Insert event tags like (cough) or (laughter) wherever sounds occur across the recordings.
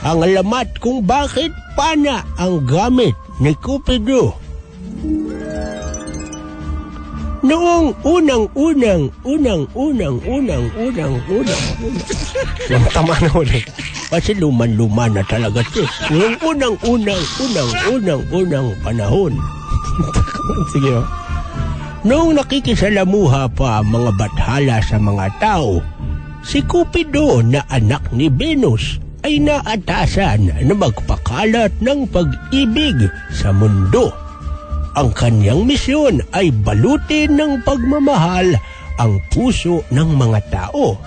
ang alamat kung bakit pana ang gamit ni Cupido. Noong unang-unang, unang-unang, unang-unang, unang, unang. Ang tama na ulit. Kasi luman-luma na talaga ito. Noong unang-unang, unang-unang, unang panahon. (laughs) Sige oh. Noong nakikisalamuha pa mga bathala sa mga tao, si Cupido na anak ni Venus ay naatasan na magpakalat ng pag-ibig sa mundo. Ang kanyang misyon ay balutin ng pagmamahal ang puso ng mga tao.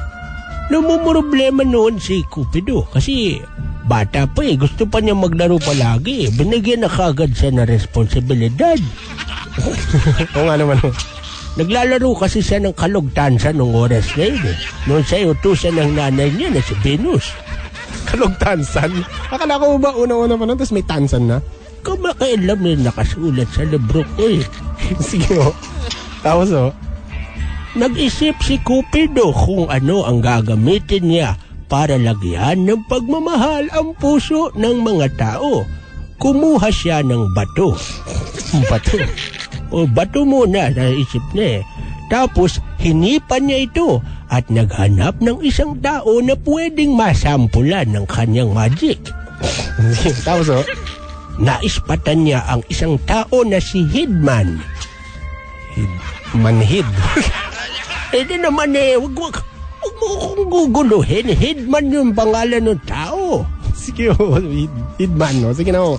Namumroblema noon si Cupido kasi bata pa eh, gusto pa niya maglaro palagi. Binigyan na kagad siya ng responsibilidad. (laughs) Oo nga naman. Naglalaro kasi siya ng kalugtansa nung oras na yun eh. Noon siya utusan ng nanay niya na si Venus. Kalog tansan. Akala ko ba unang-una pa nun, tapos may tansan na? Kamakailam na nakasulat sa libro ko eh. (laughs) Sige oh. Tapos oh. Nag-isip si Cupido kung ano ang gagamitin niya para lagyan ng pagmamahal ang puso ng mga tao. Kumuha siya ng bato. (laughs) Bato? O bato muna, naisip niya eh. Tapos hinipan niya ito at naghanap ng isang tao na pwedeng masampulan ng kanyang magic. Tapos oh. Naispatan niya ang isang tao na si Hidman. Manhid. Eh (laughs) di naman eh, wag, wag, wag mo akong guguluhin. Hidman yung pangalan ng tao. Sige oh. Hid, hidman no. Sige na oh.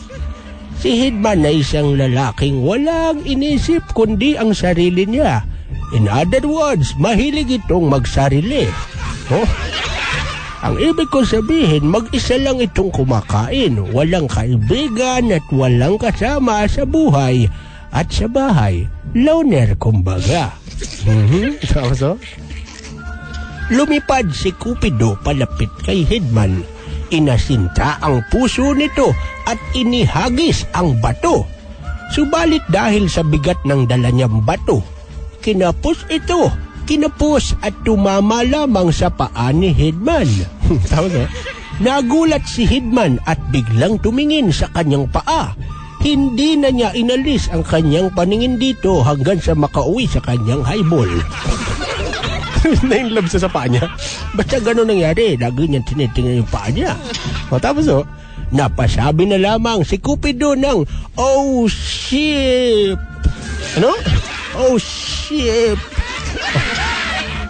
Si Hidman ay isang lalaking walang inisip kundi ang sarili niya. In other words, mahilig itong magsarili. Oh? Ang ibig ko sabihin, mag-isa lang itong kumakain. Walang kaibigan at walang kasama sa buhay at sa bahay. Loner kumbaga. Mhm. Tapos oh. Lumipad si Cupido palapit kay Hidman. Inasinta ang puso nito at inihagis ang bato. Subalit dahil sa bigat ng dala niyang bato, kinapos ito, kinapos at tumama lamang sa paa ni Hidman. (laughs) Tapos oh. Nagulat si Hidman at biglang tumingin sa kanyang paa. Hindi na niya inalis ang kanyang paningin dito hanggang sa makauwi sa kanyang highball. (laughs) Na-inlove siya sa paa niya. Basta gano'n nangyari, lagi niyang tinitingnan yung paa niya. O tapos oh. Napasabi na lamang si Cupido ng Oh shit! Ano? Oh shit!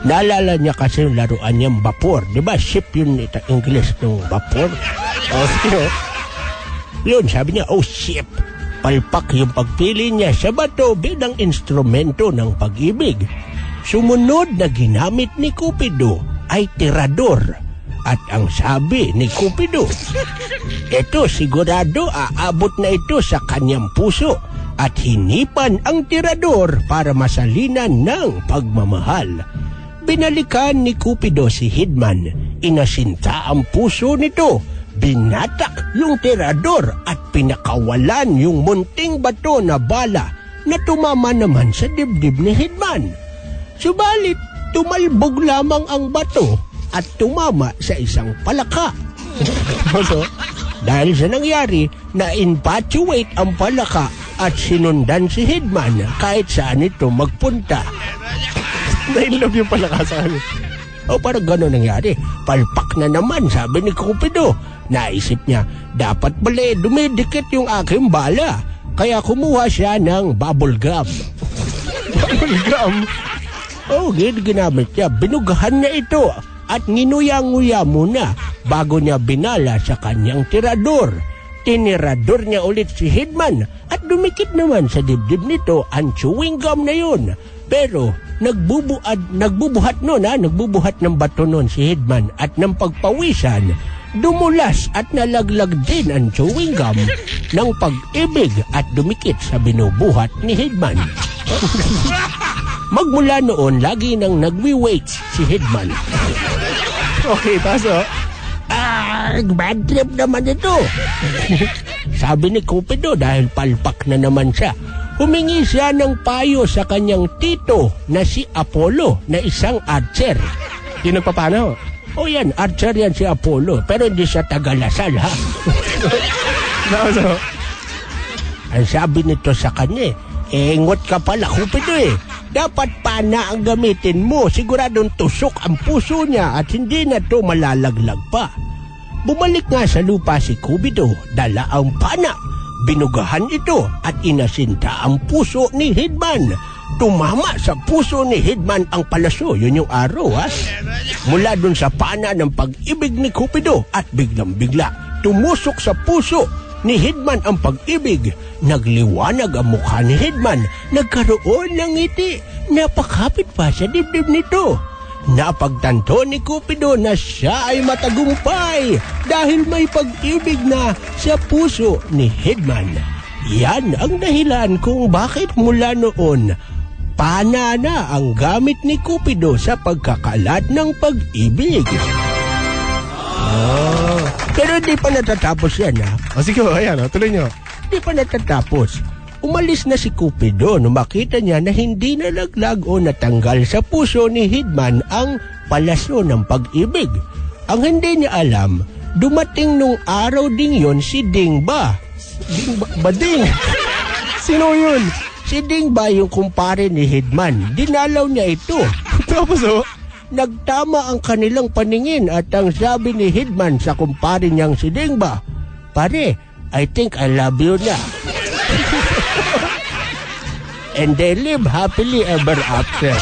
Naalala niya kasi yung laruan niyang vapor. Di ba ship yun ita English ng vapor? Oh, (laughs) sige oh. Yun, sabi niya, oh ship! Palpak yung pagpili niya sa bato bilang instrumento ng pag-ibig. Sumunod na ginamit ni Cupido ay tirador. At ang sabi ni Cupido, (laughs) ito sigurado aabot na ito sa kanyang puso at hinipan ang tirador para masalinan ng pagmamahal. Binalikan ni Cupido si Hidman. Inasinta ang puso nito. Binatak yung tirador at pinakawalan yung munting bato na bala na tumama naman sa dibdib ni Hidman. Subalit, tumalbog lamang ang bato at tumama sa isang palaka. Oh. Dahil sa nangyari, na-infatuate ang palaka at sinundan si Hidman kahit saan ito magpunta. Na-inlove yung palaka sa kanya. O parang gano'n nangyari. Palpak na naman, sabi ni Cupido. Naisip niya, dapat pala eh, dumidikit yung aking bala. Kaya kumuha siya ng bubble gum. Gram. Oh, gin ginamit niya. Binugahan niya ito at nginuya-nguya muna bago niya binala sa kanyang tirador. Tinirador niya ulit si Hidman at dumikit naman sa dibdib nito ang chewing gum na yun. Pero nagbubuad, nagbubuhat noon ha, nagbubuhat ng bato noon si Hidman at ng pagpawisan, dumulas at nalaglag din ang chewing gum ng pag-ibig at dumikit sa binubuhat ni Hidman. Magmula noon, lagi nang nagwi-wait si Hidman. Okay, oh. Ah, bad trip naman ito. (laughs) Sabi ni Cupido dahil palpak na naman siya. Humingi siya ng payo sa kanyang tito na si Apollo na isang archer. Yung nagpapano. O yan, archer yan si Apollo. Pero hindi siya tagalasal, ha? (laughs) Ang sabi nito sa kanya, eh, engot ka pala, Cupido eh. Dapat pana ang gamitin mo. Siguradong tusok ang puso niya at hindi na to malalaglag pa. Bumalik nga sa lupa si Cupido, dala ang pana. Binugahan ito at inasinta ang puso ni Hidman. Tumama sa puso ni Hidman ang palaso. Yun yung araw, ha? Mula dun sa pana ng pag-ibig ni Cupido at biglang-bigla, tumusok sa puso ni Hidman ang pag-ibig. Nagliwanag ang mukha ni Hidman. Nagkaroon ng ngiti. Napakapit pa sa dibdib nito. Napagtanto ni Cupido na siya ay matagumpay dahil may pag-ibig na sa puso ni Hidman. Yan ang dahilan kung bakit mula noon pana na ang gamit ni Cupido sa pagkakalat ng pag-ibig. Pero di pa natatapos yan ha. O sige, o, ayan, o, tuloy nyo. Di pa natatapos. Umalis na si Cupido nung makita niya na hindi nalaglag o natanggal sa puso ni Hidman ang palaso ng pag-ibig. Ang hindi niya alam, dumating nung araw ding yon si Dingba. Dingba, Bading! (laughs) Sino yun? Si Dingba yung kumpare ni Hidman. Dinalaw niya ito. (laughs) Tapos o, Nagtama ang kanilang paningin at ang sabi ni Hidman sa kumpare niyang si Dingba, Pare, I think I love you na. endelig happily ever after.